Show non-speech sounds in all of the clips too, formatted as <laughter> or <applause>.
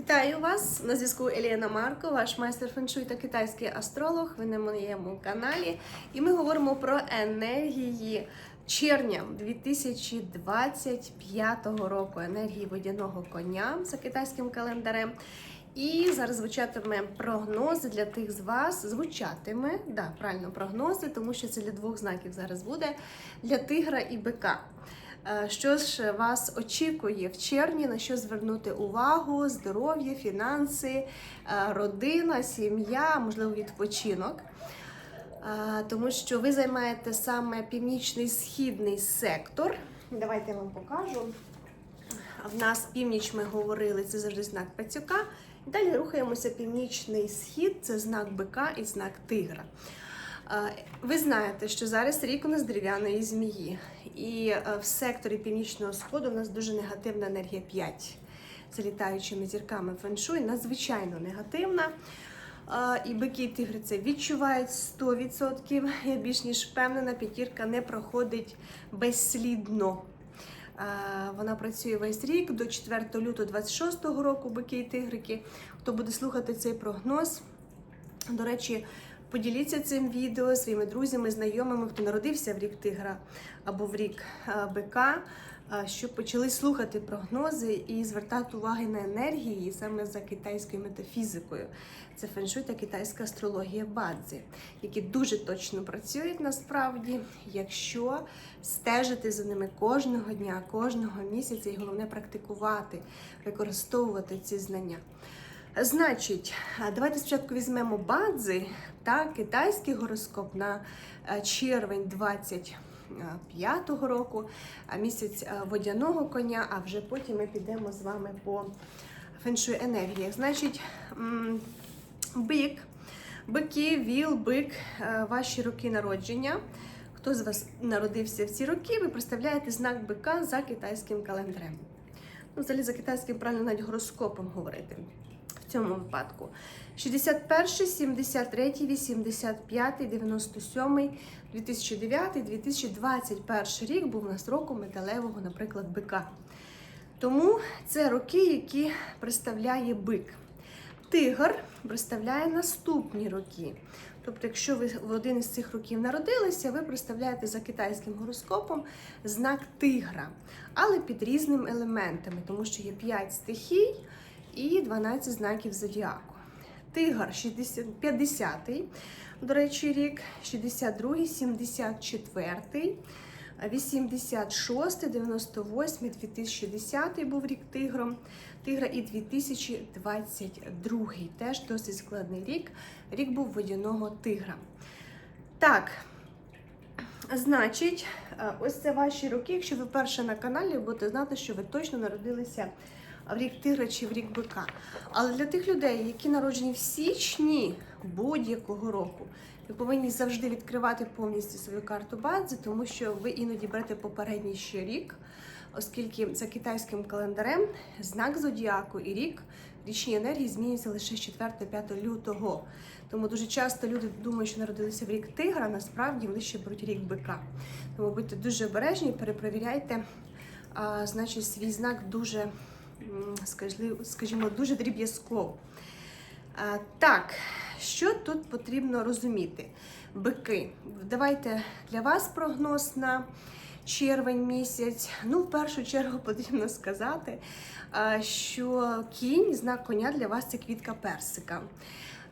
Вітаю вас на зв'язку Еліна Марко, ваш майстер феншуй та китайський астролог. Ви на моєму каналі. І ми говоримо про енергії червня 2025 року. Енергії водяного коня за китайським календарем. І зараз звучатиме прогнози для тих з вас. Звучатиме, да, правильно, прогнози, тому що це для двох знаків зараз буде для тигра і бика. Е, Що ж вас очікує в червні, на що звернути увагу? Здоров'я, фінанси, е, родина, сім'я, можливо, відпочинок. Е, Тому що ви займаєте саме північний східний сектор. Давайте я вам покажу. В нас північ ми говорили, це завжди знак пацюка. Далі рухаємося північний схід, це знак бика і знак тигра. Ви знаєте, що зараз рік у нас дерев'яної змії, і е, в секторі північного сходу у нас дуже негативна енергія 5 з літаючими зірками феншуй, надзвичайно негативна. І бики і тигри це відчувають 100%. Я більш ніж впевнена, п'ятірка не проходить безслідно. Вона працює весь рік до 4 лютого 26 року, бики і тигрики. Хто буде слухати цей прогноз, до речі, поділіться цим відео своїми друзями, знайомими, хто народився в рік тигра або в рік е, бика, е, щоб почали слухати прогнози і звертати уваги на енергії саме за китайською метафізикою. Це феншуй та китайська астрологія бадзи, які дуже точно працюють насправді, якщо стежити за ними кожного дня, кожного місяця, і головне практикувати, використовувати ці знання. Значить, давайте спочатку візьмемо бадзи та китайський гороскоп на е, червень 25-го року, місяць е, водяного коня, а вже потім ми підемо з вами по феншуй енергіях. Значить, бик, бики, віл, бик, е, ваші роки народження. Хто з вас народився в ці роки, ви представляєте знак бика за китайським календарем. Ну, взагалі за китайським правильно навіть гороскопом говорити цьому випадку. 61, 73, 85, 97, 2009, 2021 рік був у нас роком металевого, наприклад, бика. Тому це роки, які представляє бик. Тигр представляє наступні роки. Тобто, якщо ви в один із цих років народилися, ви представляєте за китайським гороскопом знак тигра, але під різними елементами, тому що є 5 стихій і 12 знаків зодіаку. Тигр 60, 50-й, до речі, рік, 62-й, 74-й, 86, 98-й, 2010 був рік тигром. Тигра і 2022 теж досить складний рік. Рік був водяного тигра. Так, значить, е, ось це ваші роки. Якщо ви перше на каналі, будете знати, що ви точно народилися в рік тигра чи в рік бика. Але для тих людей, які народжені в січні будь-якого року, ви повинні завжди відкривати повністю свою карту бадзи, тому що ви іноді берете попередній ще рік, оскільки за китайським календарем знак зодіаку і рік річні енергії змінюються лише з 4-5 лютого. Тому дуже часто люди думають, що народилися в рік тигра, а насправді вони ще беруть рік бика. Тому будьте дуже обережні, перепровіряйте, а, значить, свій знак дуже, скажімо, дуже дріб'язково. Так, що тут потрібно розуміти? Бики. Давайте для вас прогноз на червень місяць. Ну, в першу чергу потрібно сказати, що кінь, знак коня для вас це квітка персика.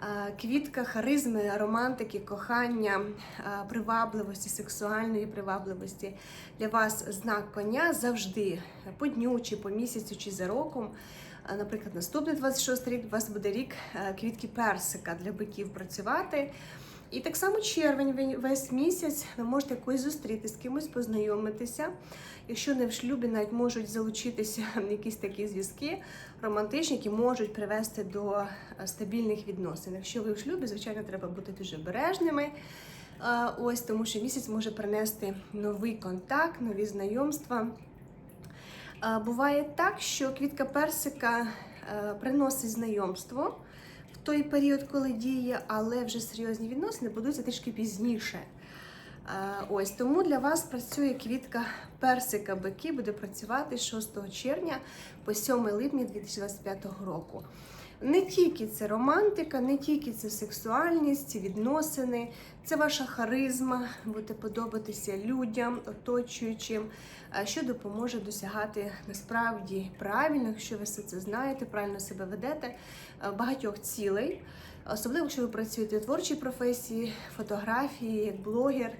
А, Квітка харизми, романтики, кохання, привабливості, сексуальної привабливості. Для вас знак коня завжди по дню, чи по місяцю, чи за роком. Наприклад, наступний 26 рік у вас буде рік е, квітки персика для биків працювати. І так само червень весь місяць ви можете якось зустріти з кимось, познайомитися. Якщо не в шлюбі, навіть можуть залучитися <laughs> якісь такі зв'язки романтичні, які можуть привести до е, стабільних відносин. Якщо ви в шлюбі, звичайно, треба бути дуже обережними. Е, Ось тому, що місяць може принести новий контакт, нові знайомства. Е, Буває так, що квітка персика приносить знайомство той період, коли діє, але вже серйозні відносини будуться трішки пізніше. Е, Ось тому для вас працює квітка персика бики буде працювати 6 червня по 7 липня 2025 року. Не тільки це романтика, не тільки це сексуальність, відносини, це ваша харизма, будете подобатися людям, оточуючим, що допоможе досягати насправді правильно, якщо ви все це знаєте, правильно себе ведете, багатьох цілей. Особливо, якщо ви працюєте в творчій професії, фотографії, як блогер,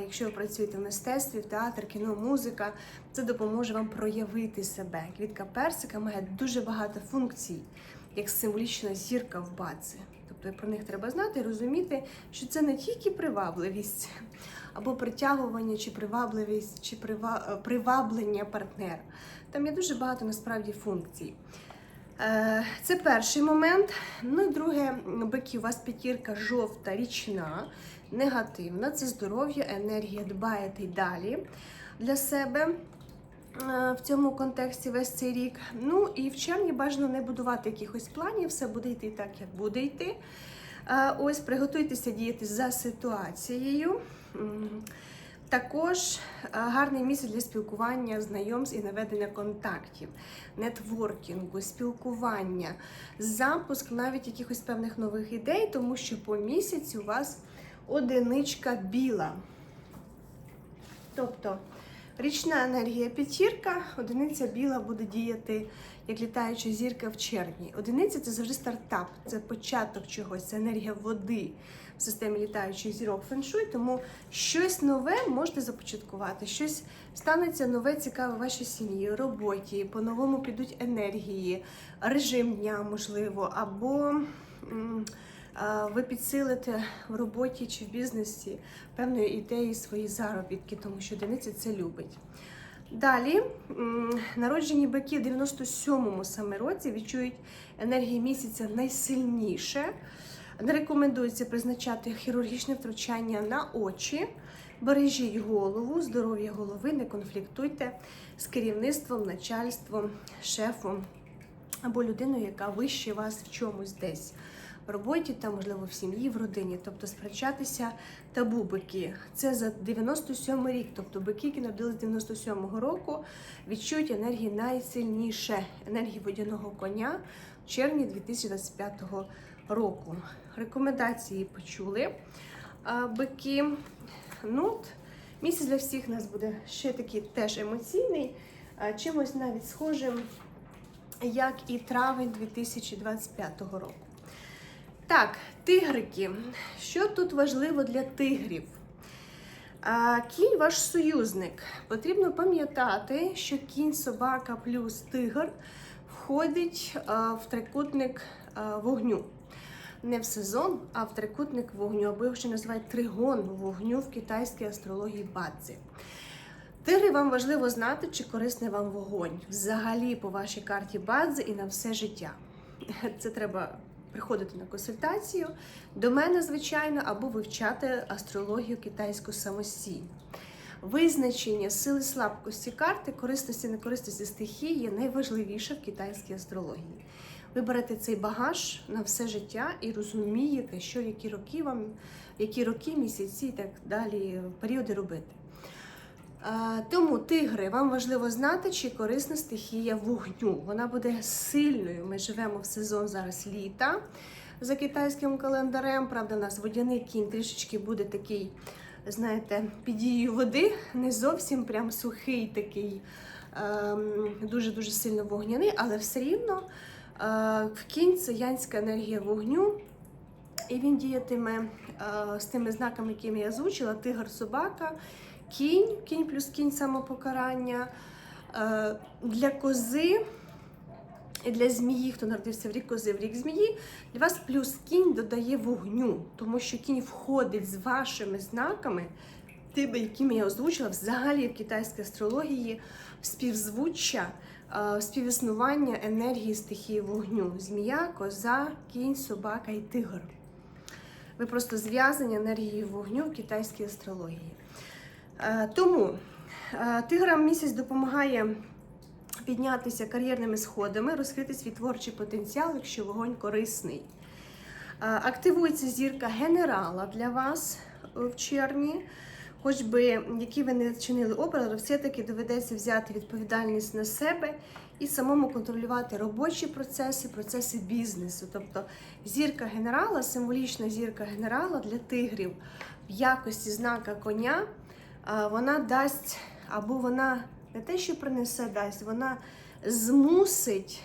якщо ви працюєте в мистецтві, в театр, кіно, музика, це допоможе вам проявити себе. Квітка персика має дуже багато функцій, як символічна зірка в баці. Тобто про них треба знати і розуміти, що це не тільки привабливість або притягування, чи привабливість, чи е, приваблення партнера. Там є дуже багато насправді функцій. Е, Це перший момент. Ну друге, бики, у вас п'ятірка жовта, річна, негативна. Це здоров'я, енергія, дбаєте й далі для себе в цьому контексті весь цей рік. Ну і в червні бажано не будувати якихось планів, все буде йти так, як буде йти. Е, Ось приготуйтеся діяти за ситуацією. Також е, гарний місяць для спілкування, знайомств і наведення контактів, нетворкінгу, спілкування, запуск навіть якихось певних нових ідей, тому що по місяці у вас одиничка біла. Тобто річна енергія п'ятірка, одиниця біла буде діяти як літаюча зірка в червні. Одиниця це завжди стартап, це початок чогось, це енергія води в системі літаючих зірок феншуй, тому щось нове можете започаткувати, щось станеться нове, цікаве вашій сім'ї, роботі, по-новому підуть енергії, режим дня, можливо, або. Ви підсилите в роботі чи в бізнесі певної ідеї свої заробітки, тому що одиниця це любить. Далі народжені бики в 97-му саме році відчують енергії місяця найсильніше. Не рекомендується призначати хірургічне втручання на очі. Бережіть голову, здоров'я голови, не конфліктуйте з керівництвом, начальством, шефом або людиною, яка вище вас в чомусь десь. Роботі та, можливо, в сім'ї, в родині, тобто сперечатися табу бики. Це за 97 рік, тобто бики, які народились 97-го року, відчують енергії найсильніше енергії водяного коня в червні 2025 року. Рекомендації почули. Бики. Ну, місяць для всіх нас буде ще такий теж емоційний, чимось навіть схожим, як і травень 2025 року. Так, тигрики. Що тут важливо для тигрів? Кінь ваш союзник. Потрібно пам'ятати, що кінь, собака плюс тигр входить в трикутник вогню. Не в сезон, а в трикутник вогню, або його ще називають тригон вогню в китайській астрології бадзи. Тигри вам важливо знати, чи корисний вам вогонь взагалі по вашій карті бадзи і на все життя. <laughs> Це треба приходити на консультацію до мене, звичайно, або вивчати астрологію китайську самостійно. Визначення сили слабкості карти, корисності, некористості стихії є найважливіше в китайській астрології. Ви берете цей багаж на все життя і розумієте, що які роки вам, які роки, місяці і так далі, періоди робити. Тому тигри, вам важливо знати, чи корисна стихія вогню. Вона буде сильною. Ми живемо в сезон зараз літа за китайським календарем. Правда, у нас водяний кінь трішечки буде такий, знаєте, під дією води, не зовсім прям сухий такий, ем, дуже-дуже сильно вогняний, але все рівно е, в кінь це янська енергія вогню. І він діятиме е, з тими знаками, які я озвучила: тигр, собака, кінь, кінь плюс кінь самопокарання. Е, для кози і для змії, хто народився в рік кози, в рік змії, для вас плюс кінь додає вогню, тому що кінь входить з вашими знаками, тими, якими я озвучила, взагалі в китайській астрології співзвуччя, е, співіснування енергії стихії вогню: змія, коза, кінь, собака і тигр. Ви просто зв'язані енергією вогню в китайській астрології. Е, Тому е, тиграм місяць допомагає піднятися кар'єрними сходами, розкрити свій творчий потенціал, якщо вогонь корисний. Е, Активується зірка генерала для вас в червні. хоч би які ви не чинили опери, все-таки доведеться взяти відповідальність на себе і самому контролювати робочі процеси, процеси бізнесу. Тобто зірка генерала, символічна зірка генерала для тигрів в якості знака коня, вона дасть або вона не те, що принесе, дасть, вона змусить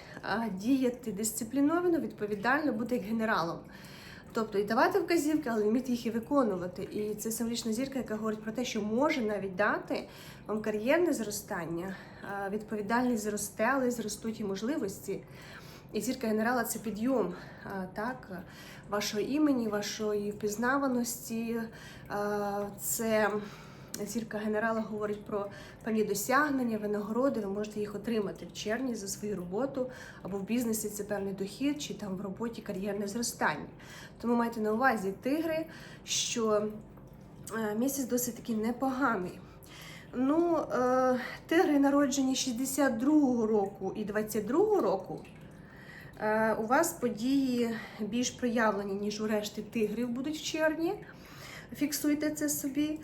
діяти дисципліновано, відповідально, бути як генералом. Тобто і давати вказівки, але вміти їх і виконувати. І це символічна зірка, яка говорить про те, що може навіть дати вам кар'єрне зростання, відповідальність зросте, але зростуть і можливості. І зірка генерала це підйом так, вашого імені, вашої впізнаваності. Це зірка генерала говорить про певні досягнення, винагороди. Ви можете їх отримати в червні за свою роботу або в бізнесі це певний дохід, чи там в роботі кар'єрне зростання. Тому майте на увазі тигри, що е, місяць досить таки непоганий. Ну, е, тигри народжені 62-го року і 22-го року. Е, у вас події більш проявлені, ніж у решти тигрів будуть в червні. Фіксуйте це собі.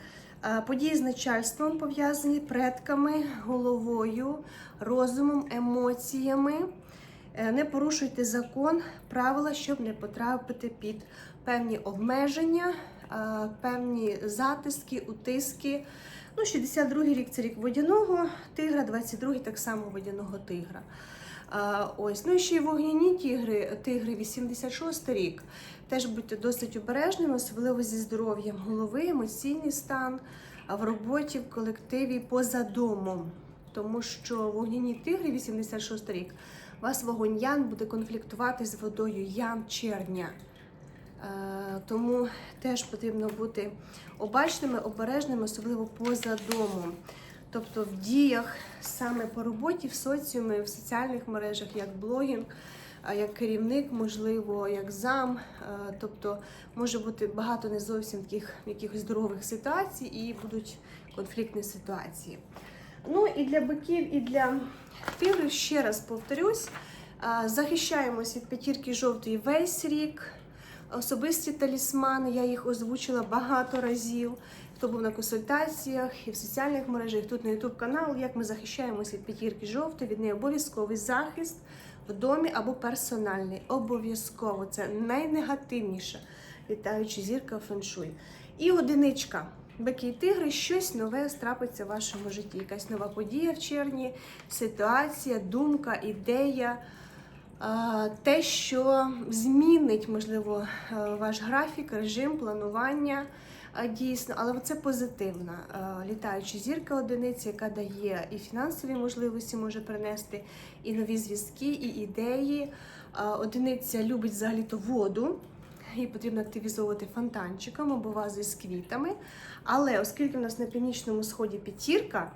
Події з начальством пов'язані предками, головою, розумом, емоціями. Е, Не порушуйте закон, правила, щоб не потрапити під певні обмеження, певні затиски, утиски. Ну, 62-й рік це рік водяного тигра, 22-й так само водяного тигра. Ось, ну і ще й вогняні тігри, тигри 86 рік. Теж будьте досить обережними, особливо зі здоров'ям голови, емоційний стан в роботі, в колективі поза домом. Тому що вогняні тигри 86 рік, вас вогонь ян буде конфліктувати з водою ян червня. Е, Тому теж потрібно бути обачними, обережними, особливо поза домом. Тобто в діях саме по роботі, в соціумі, в соціальних мережах, як блогінг, як керівник, можливо, як зам. Е, Тобто може бути багато не зовсім таких якихось здорових ситуацій і будуть конфліктні ситуації. Ну і для биків, і для тигрів, ще раз повторюсь, е, захищаємось від п'ятірки жовтої весь рік. Особисті талісмани, я їх озвучила багато разів. Хто був на консультаціях і в соціальних мережах, тут на YouTube канал, як ми захищаємося від п'ятірки жовтої, від неї обов'язковий захист в домі або персональний. Обов'язково це найнегативніша літаюча зірка феншуй. І одиничка. Бики і тигри, щось нове страпиться в вашому житті. Якась нова подія в червні, ситуація, думка, ідея. Те, що змінить, можливо, е, ваш графік, режим, планування дійсно, але це позитивна літаюча зірка одиниці, яка дає і фінансові можливості може принести, і нові зв'язки, і ідеї. Одиниця любить взагалі-то воду. Її потрібно активізовувати фонтанчиком або вази з квітами. Але оскільки у нас на північному сході п'ятірка,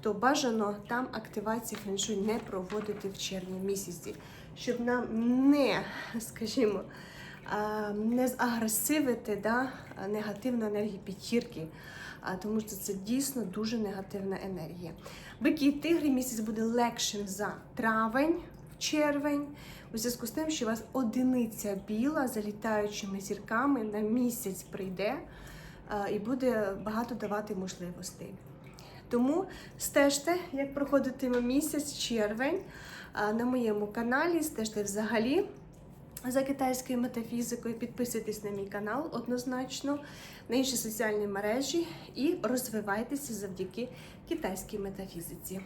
то бажано там активації феншуй не проводити в червні місяці, щоб нам не, скажімо, не загресивити да, негативну енергію п'ятірки, тому що це дійсно дуже негативна енергія. Бики і тигри місяць буде легшим за травень, червень, у зв'язку з тим, що у вас одиниця біла за літаючими зірками на місяць прийде і буде багато давати можливостей. Тому стежте, як проходитиме місяць, червень на моєму каналі, стежте взагалі за китайською метафізикою. Підписуйтесь на мій канал однозначно, на інші соціальні мережі і розвивайтеся завдяки китайській метафізиці.